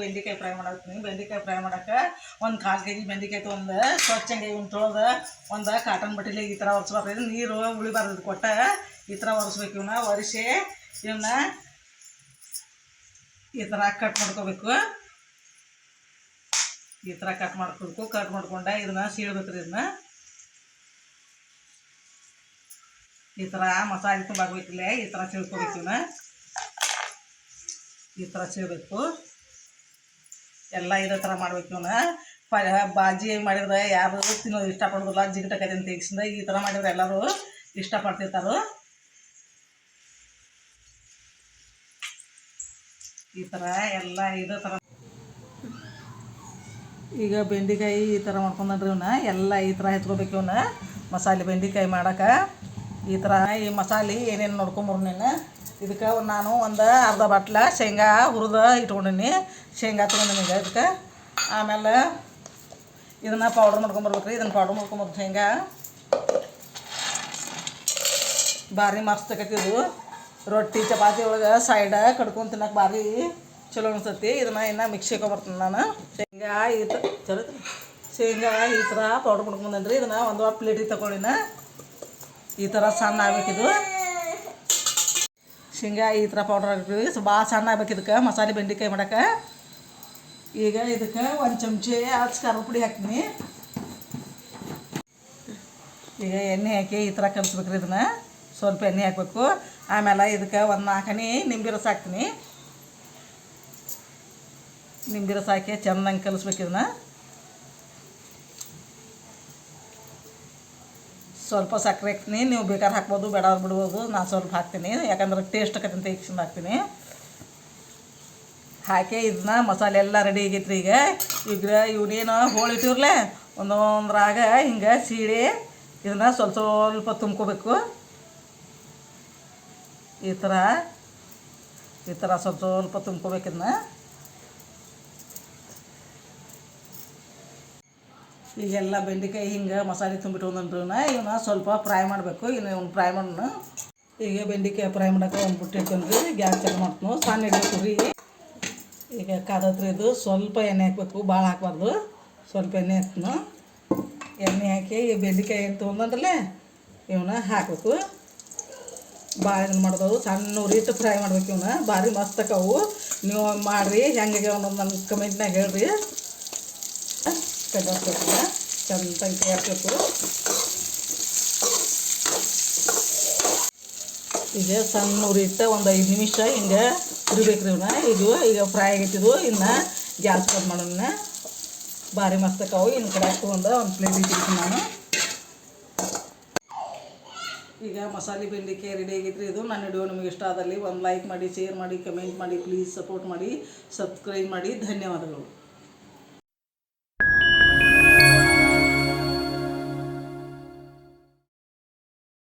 ಬೆಂಡೆಕಾಯಿ ಫ್ರೈ ಮಾಡತ್ತೀನಿ ಬೆಂಡೆಕಾಯಿ ಫ್ರೈ ಮಾಡೋಕೆ ಒಂದು ಕಾಲು ಕೆ ಜಿ ಬೆಂಡೆಕಾಯಿ ತೊಗೊಂಡು ಸ್ವಚ್ಛಂಗೆ ಒಂದು ತೊಳೆದು, ಒಂದು ಕಾಟನ್ ಬಟ್ಟೆಲಿ ಈ ಥರ ಒರೆಸ್ಬಾರ್ದು ನೀರು ಉಳಿಬಾರ್ದು ಕೊಟ್ಟ ಈ ಥರ ಒರೆಸ್ಬೇಕು ಇವನ್ನ ಒರೆಸಿ ಇವನ್ನ ಈ ಥರ ಕಟ್ ಮಾಡ್ಕೋಬೇಕು. ಈ ಥರ ಕಟ್ ಮಾಡ್ಕೋಬೇಕು ಕಟ್ ಮಾಡ್ಕೊಂಡ ಇದನ್ನ ಸೀಳ್ಬೇಕು ರೀ ಇದನ್ನ ಈ ಥರ ಮಸಾಲೆ ತುಂಬಾಕ್ಬೇಕಿಲ್ಲ ಈ ಥರ ಸೀಳ್ಕೊಬೇಕು ಇವನ್ನ ಈ ಥರ ಸೇರಬೇಕು ಎಲ್ಲ ಇದೇ ಥರ ಮಾಡ್ಬೇಕು ಇವನ್ನ ಪ ಬಾಜಿ ಮಾಡಿದ್ರೆ ಯಾರು ತಿನ್ನೋದು ಇಷ್ಟಪಡೋದಿಲ್ಲ ಜಿಗಟಕೈತೆ ಅಂತ ತೆಗಿಸಿಂದ ಈ ಥರ ಮಾಡಿದ್ರೆ ಎಲ್ಲರೂ ಇಷ್ಟಪಡ್ತಿರ್ತಾರೆ. ಈ ಥರ ಎಲ್ಲ ಇದೇ ಥರ. ಈಗ ಬೆಂಡೆಕಾಯಿ ಈ ಥರ ಮಾಡ್ಕೊಂಡ್ರಿ ಇವನ್ನ ಎಲ್ಲ ಈ ಥರ ಹೆಚ್ಕೋಬೇಕು ಇವನ್ನ ಮಸಾಲೆ ಬೆಂಡೆಕಾಯಿ ಮಾಡಕ್ಕೆ. ಈ ಥರ ಈ ಮಸಾಲೆ ಏನೇನು ನೋಡ್ಕೊಂಬರು ನೀನು? ಇದಕ್ಕೆ ನಾನು ಒಂದು ಅರ್ಧ ಬಾಟ್ಲ ಶೇಂಗಾ ಹುರಿದ ಇಟ್ಕೊಂಡೀನಿ. ಶೇಂಗಾ ತೊಗೊಂಡಿನಿ ಈಗ ಇದಕ್ಕೆ. ಆಮೇಲೆ ಇದನ್ನು ಪೌಡ್ರ್ ಮಾಡ್ಕೊಂಬರ್ಬೇಕು ರೀ ಇದನ್ನು ಪೌಡ್ರ್ ಮಾಡ್ಕೊಂಬರ್ಬೇಕು ಶೇಂಗಾ. ಭಾರಿ ಮಸ್ತ್ ಇದು. ರೊಟ್ಟಿ, ಚಪಾತಿ ಒಳಗೆ ಸೈಡ ಕಡ್ಕೊಂಡು ತಿನ್ನಕ್ಕೆ ಭಾರಿ ಚಲೋ ಅನಿಸ್ತೈತಿ. ಇದನ್ನು ಇನ್ನೂ ಮಿಕ್ಸಿಗೆ ಬರ್ತೀನಿ ನಾನು. ಶೇಂಗಾ ಈ ಥರ ಚಲೋ ಶೇಂಗಾ ಈ ಥರ ಪೌಡ್ರ್ ಮಾಡ್ಕೊಂಬಂದ್ರಿ ಇದನ್ನು ಒಂದು ಪ್ಲೇಟಿಗೆ ತಗೊಂಡಿನ. ಈ ಥರ ಸಣ್ಣ ಆಗ್ಬೇಕಿದು ಶೇಂಗಾ ಈ ಥರ ಪೌಡ್ರ್ ಹಾಕ್ತೀವಿ ಭಾಳ ಸಣ್ಣ ಆಗ್ಬೇಕು ಇದಕ್ಕೆ, ಮಸಾಲೆ ಬೆಂಡೆಕಾಯಿ ಮಾಡಕ್ಕೆ. ಈಗ ಇದಕ್ಕೆ ಒಂದು ಚಮಚೆ ಹಚ್ಚ ಖಾರದ ಪುಡಿ ಹಾಕ್ತೀನಿ. ಈಗ ಎಣ್ಣೆ ಹಾಕಿ ಈ ಥರ ಕಲಿಸ್ಬೇಕ್ರಿ ಇದನ್ನು. ಸ್ವಲ್ಪ ಎಣ್ಣೆ ಹಾಕಬೇಕು. ಆಮೇಲೆ ಇದಕ್ಕೆ ಒಂದು ನಾಲ್ಕು ಹನಿ ನಿಂಬೆ ರಸ ಹಾಕ್ತೀನಿ. ನಿಂಬೆ ರಸ ಹಾಕಿ ಚೆಂದಂಗೆ ಕಲಿಸ್ಬೇಕು ಇದನ್ನ. ಸ್ವಲ್ಪ ಸಕ್ಕರೆ ಹಾಕ್ತೀನಿ. ನೀವು ಬೇಕಾದ್ರೆ ಹಾಕ್ಬೋದು, ಬೇಡ ಬಿಡ್ಬೋದು ನಾನು ಸ್ವಲ್ಪ ಹಾಕ್ತೀನಿ. ಯಾಕಂದ್ರೆ ಟೇಸ್ಟ್ ಆಕೈತೆ ಅಂತ ಈಕ್ಷನ್ ಹಾಕ್ತೀನಿ. ಹಾಕಿ ಇದನ್ನ ಮಸಾಲೆ ಎಲ್ಲ ರೆಡಿ ಆಗೈತ್ರಿ ಈಗ. ಈಗ ಇವನೇನು ಹೋಳಿಟ್ಟಿರ್ಲೆ ಒಂದೊಂದ್ರಾಗ ಹಿಂಗೆ ಸೀಳಿ ಇದನ್ನ ಸ್ವಲ್ಪ ಸ್ವಲ್ಪ ತುಂಬ್ಕೋಬೇಕು. ಈ ಥರ ಈ ಥರ ಸ್ವಲ್ಪ ಸ್ವಲ್ಪ ತುಂಬ್ಕೋಬೇಕು ಇದನ್ನ. ಈಗೆಲ್ಲ ಬೆಂಡೆಕಾಯಿ ಹಿಂಗೆ ಮಸಾಲೆ ತುಂಬಿಟ್ಕೊಂಡ್ರಿ ಇವನ್ನ ಸ್ವಲ್ಪ ಫ್ರೈ ಮಾಡಬೇಕು, ಇನ್ನು ಇವ್ನು ಫ್ರೈ ಮಾಡೋಣ. ಈಗ ಬೆಂಡೆಕಾಯಿ ಫ್ರೈ ಮಾಡೋಕೆ ಒಂದು ಬುಟ್ಟಿ ಇಟ್ಕೊಂಡ್ರಿ, ಗ್ಯಾಸ್ ಚೆಕ್ ಮಾಡ್ತೀವಿ ಸಣ್ಣ ಇಡಬೇಕು ರೀ ಈಗ ಕಾದತ್ರಿ ಇದು ಸ್ವಲ್ಪ ಎಣ್ಣೆ ಹಾಕಬೇಕು ಭಾಳ ಹಾಕಬಾರ್ದು, ಸ್ವಲ್ಪ ಎಣ್ಣೆ ಹಾಕ್ತೀನಿ. ಎಣ್ಣೆ ಹಾಕಿ ಈ ಬೆಂಡೆಕಾಯಿ ತೊಗೊಂಡ್ರಲ್ಲೇ ತೊಗೊಂಡ್ರಲ್ಲ ಇವನ್ನ ಹಾಕಬೇಕು. ಭಾಳ ಇದನ್ನು ಮಾಡ್ದವು, ಸಣ್ಣ ಉರಿಟ್ಟು ಫ್ರೈ ಮಾಡ್ಬೇಕು ಇವನ್ನ ಭಾರಿ ಮಸ್ತ್ ಅಕ್ಕವು. ನೀವು ಮಾಡಿರಿ, ಹೆಂಗೆ ಅನ್ನೋದು ನನ್ನ ಕಮೆಂಟ್ನಾಗ ಹೇಳ್ರಿ. ಕಡ್ಡಾಕ್ಬೇಕು ಚಂದಂಗೆ ಹಾಕಬೇಕು ಈಗ ಸಣ್ಣ ಉರಿಟ್ಟು ಒಂದು ಐದು ನಿಮಿಷ ಹಿಂಗೆ ಹುರಿಬೇಕ್ರಿ ಇವನ್ನ ಇದು ಈಗ ಫ್ರೈ ಆಗೈತಿದು. ಇನ್ನು ಗ್ಯಾಸ್ ಬಂದ್ ಮಾಡೋಣ. ಭಾರಿ ಮಸ್ತಕ್ಕಾವು ಇನ್ನು ಕಡೆ ತೊಗೊಂಡು ಒಂದು ಪ್ಲೇಟ್ ಇಟ್ಟಿರ್ತೀನಿ ನಾನು. ಈಗ ಮಸಾಲೆ ಬೆಲ್ಲಿಕೆ ರೆಡಿ ಆಗೈತ್ರಿ ಇದು. ನನ್ನ ವಿಡಿಯೋ ನಿಮಗೆ ಇಷ್ಟ ಆದಲ್ಲಿ ಒಂದು ಲೈಕ್ ಮಾಡಿ ಶೇರ್ ಮಾಡಿ ಕಮೆಂಟ್ ಮಾಡಿ ಪ್ಲೀಸ್ ಸಪೋರ್ಟ್ ಮಾಡಿ ಸಬ್ಸ್ಕ್ರೈಬ್ ಮಾಡಿ. ಧನ್ಯವಾದಗಳು.